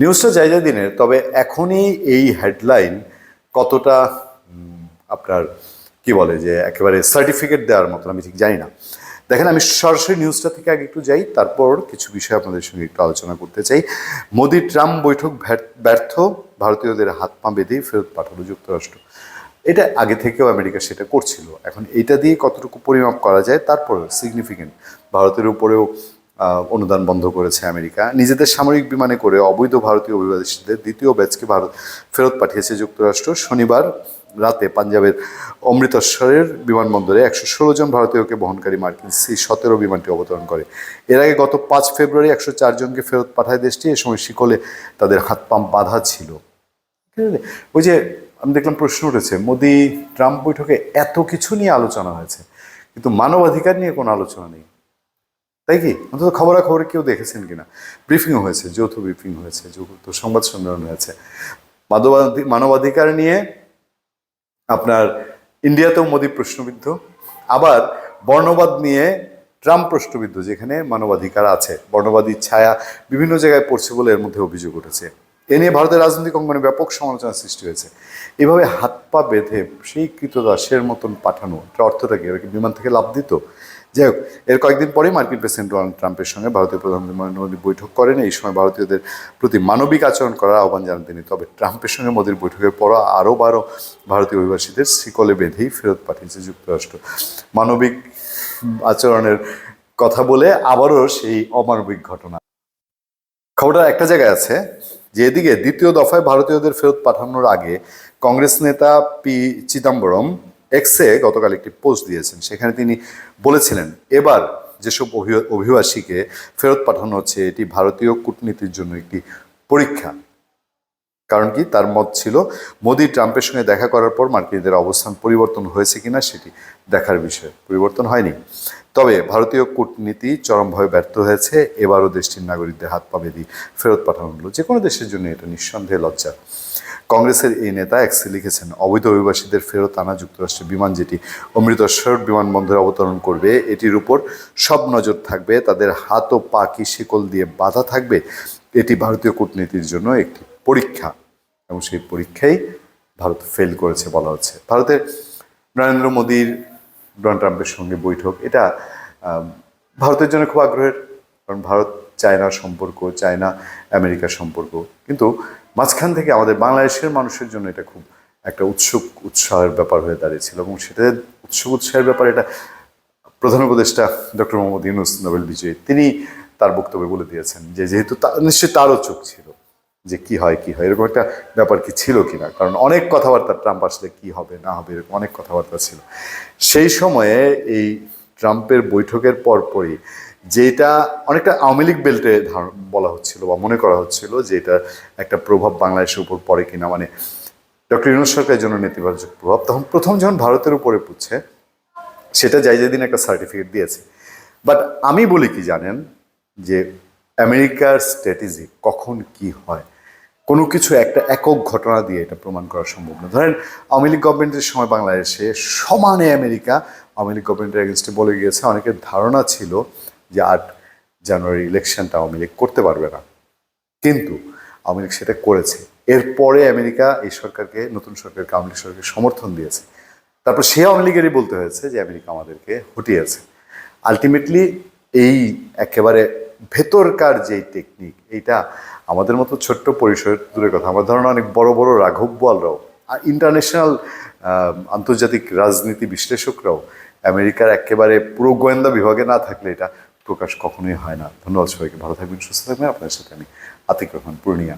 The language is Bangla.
নিউজটা জায়গা দিনের, তবে এখনই এই হেডলাইন কতটা আপনার কি বলে যে একেবারে সার্টিফিকেট দেওয়ার মতন আমি ঠিক জানি না। দেখেন, আমি সরাসরি নিউজটা থেকে আগে একটু যাই, তারপর কিছু বিষয় আপনাদের সঙ্গে একটু আলোচনা করতে চাই। মোদি ট্রাম্প বৈঠক ব্যর্থ- ভারতীয়দের হাত পা বেঁধে ফেরত পাঠালো যুক্তরাষ্ট্র। এটা আগে থেকেও আমেরিকা সেটা করছিল। এখন এটা দিয়ে কতটুকু পরিমাপ করা যায়, তারপরেও সিগনিফিকেন্ট ভারতের উপরেও অনুদান বন্ধ করেছে আমেরিকা। নিজেদের সামরিক বিমানে করে অবৈধ ভারতীয় অভিবাসীদের দ্বিতীয় ব্যাচকে ভারত ফেরত পাঠিয়েছে যুক্তরাষ্ট্র। শনিবার রাতে পাঞ্জাবের অমৃতসরের বিমানবন্দরে একশো ষোলো জন ভারতীয়কে বহনকারী মার্কিন সি সতেরো বিমানটি অবতরণ করে। এর আগে গত পাঁচ ফেব্রুয়ারি একশো জনকে ফেরত পাঠায় দেশটি। এ সময় শিকলে তাদের হাত পাম্প বাঁধা ছিল? ওই যে আমি দেখলাম প্রশ্ন উঠেছে মোদি ট্রাম্প বৈঠকে এত কিছু নিয়ে আলোচনা হয়েছে, কিন্তু মানবাধিকার নিয়ে কোনো আলোচনা নেই। তাই কি? অন্তত খবরাখবরে কেউ দেখেছেন কিনা? ব্রিফিংও হয়েছে, যৌথ ব্রিফিং হয়েছে, যৌথ সংবাদ সম্মেলন হয়েছে। মানবাধিকার নিয়ে আপনার ইন্ডিয়াতেও মোদী প্রশ্নবিদ্ধ, আবার বর্ণবাদ নিয়ে ট্রাম্প প্রশ্নবিদ্ধ, যেখানে মানবাধিকার আছে, বর্ণবাদী ছায়া বিভিন্ন জায়গায় পড়ছে বলে এর মধ্যে অভিযোগ উঠেছে। এ নিয়ে ভারতের রাজনৈতিক অঙ্গনে ব্যাপক সমালোচনা সৃষ্টি হয়েছে। এভাবে হাত পা বেঁধে সেই কৃতদাসের মতন পাঠানো অর্থটা কি? বিমান থেকে লাভ দিত? যাই হোক, এর কয়েকদিন পরেই মার্কিন প্রেসিডেন্ট ডোনাল্ড ট্রাম্পের সঙ্গে ভারতীয় প্রধানমন্ত্রী নরেন্দ্র মোদী বৈঠক করেন। এই সময় ভারতীয়দের প্রতি মানবিক আচরণ করার আহ্বান জানান তিনি। তবে ট্রাম্পের সঙ্গে মোদীর বৈঠকের পর আরও বারো ভারতীয় অভিবাসীদের শিকলে বেঁধেই ফেরত পাঠিয়েছে যুক্তরাষ্ট্র। মানবিক আচরণের কথা বলে আবারও সেই অমানবিক ঘটনা। খবরটা একটা জায়গায় আছে, যে এদিকে দ্বিতীয় দফায় ভারতীয়দের ফেরত পাঠানোর আগে কংগ্রেস নেতা পি চিদম্বরম এক্সে গতকাল একটি পোস্ট দিয়েছেন, সেখানে তিনি বলেছিলেন, এবার যেসব অভি- অভিবাসীকে ফেরত পাঠানো হচ্ছে, এটি ভারতীয় কূটনীতির জন্য একটি পরীক্ষা। কারণ কি? তার মত ছিল, মোদি ট্রাম্পের সঙ্গে দেখা করার পর মার্কিনদের অবস্থান পরিবর্তন হয়েছে কিনা, সেটি দেখার বিষয়। পরিবর্তন হয়নি। তবে ভারতীয় কূটনীতি চরমভাবে ব্যর্থ হয়েছে, এবারও দেশটির নাগরিকদের হাত পা বেঁধে ফেরত পাঠানো হলো। যে কোনো দেশের জন্য এটা নিঃসন্দেহে লজ্জা। কংগ্রেসের এই নেতা এক্সে লিখেছেন, অবৈধ অভিবাসীদের ফেরত আনা যুক্তরাষ্ট্রের বিমান যেটি অমৃতসর বিমানবন্দরে অবতরণ করবে, এটির উপর সব নজর থাকবে, তাদের হাত ও পা কি শিকল দিয়ে বাধা থাকবে, এটি ভারতীয় কূটনীতির জন্য একটি পরীক্ষা। এবং সেই পরীক্ষাই ভারত ফেল করেছে বলা হচ্ছে। ভারতের নরেন্দ্র মোদীর, ডোনাল্ড ট্রাম্পের সঙ্গে বৈঠক, এটা ভারতের জন্য খুব আগ্রহের, কারণ ভারত চায়নার সম্পর্ক, চায়না আমেরিকার সম্পর্ক। কিন্তু মাঝখান থেকে আমাদের বাংলাদেশের মানুষের জন্য এটা খুব একটা উৎসুক, উৎসাহের ব্যাপার হয়ে দাঁড়িয়েছিল এবং সেটা উৎসুক, উৎসাহের ব্যাপার এটা প্রধান উপদেষ্টা ডক্টর মোহাম্মদ ইউনুস, নোবেল বিজয়ী, তিনি তার বক্তব্যে বলে দিয়েছেন যে যেহেতু নিশ্চয়ই তারও চোখ ছিল যে কি হয় কি হয়, এরকম একটা ব্যাপার কি ছিল কি না কারণ অনেক কথাবার্তা ট্রাম্প আসলে কি হবে, না হবে, এরকম অনেক কথাবার্তা ছিল। সেই সময়ে এই ট্রাম্পের বৈঠকের পরপরই যেটা অনেকটা আওয়ামী লীগ বেল্টে বলা হচ্ছিল বা মনে করা হচ্ছিল যে এটা একটা প্রভাব বাংলাদেশের উপর পড়ে কিনা। মানে ডক্টর ইউনুস সরকারের জন্য নেতিবাচক প্রভাব। তখন প্রথম যখন ভারতের উপরে পুচ্ছে সেটা যাই যেদিন একটা সার্টিফিকেট দিয়েছে। বাট আমি বলি কি জানেন? যে আমেরিকার স্ট্র্যাটেজি কখন কি হয়? কোনো কিছু একটা একক ঘটনা দিয়ে এটা প্রমাণ করা সম্ভব না। ধরেন, আওয়ামী লীগ গভর্নমেন্টের সময় বাংলাদেশে সমানে আমেরিকা আওয়ামী লীগ গভর্নমেন্টের এগেনস্টে বলে গিয়েছে। অনেকের ধারণা ছিল যে আট জানুয়ারি ইলেকশনটা আওয়ামী লীগ করতে পারবে না। কিন্তু আওয়ামী লীগ সেটা করেছে। এরপরে আমেরিকা এই সরকারকে, নতুন সরকারকে, আওয়ামী লীগ সরকারকে সমর্থন দিয়েছে। তারপর সে আওয়ামী লীগেরই বলতে হয়েছে যে আমেরিকা আমাদেরকে হটিয়েছে। আলটিমেটলি এই একেবারে ভেতরকার যেই টেকনিক, এইটা আমাদের মতো ছোট্ট পরিসরের দূরের কথা। আমার ধারণা অনেক বড় বড় রাঘব বোয়ালরাও আর ইন্টারন্যাশনাল আন্তর্জাতিক রাজনীতি বিশ্লেষকরাও আমেরিকার একেবারে পুরো গোয়েন্দা বিভাগে না থাকলে এটা প্রকাশ কখনোই হয় না। ধন্যবাদ সবাইকে। ভালো থাকবেন, সুস্থ থাকবেন। আপনার সাথে আমি আতিক রহমান, পূর্ণিয়া।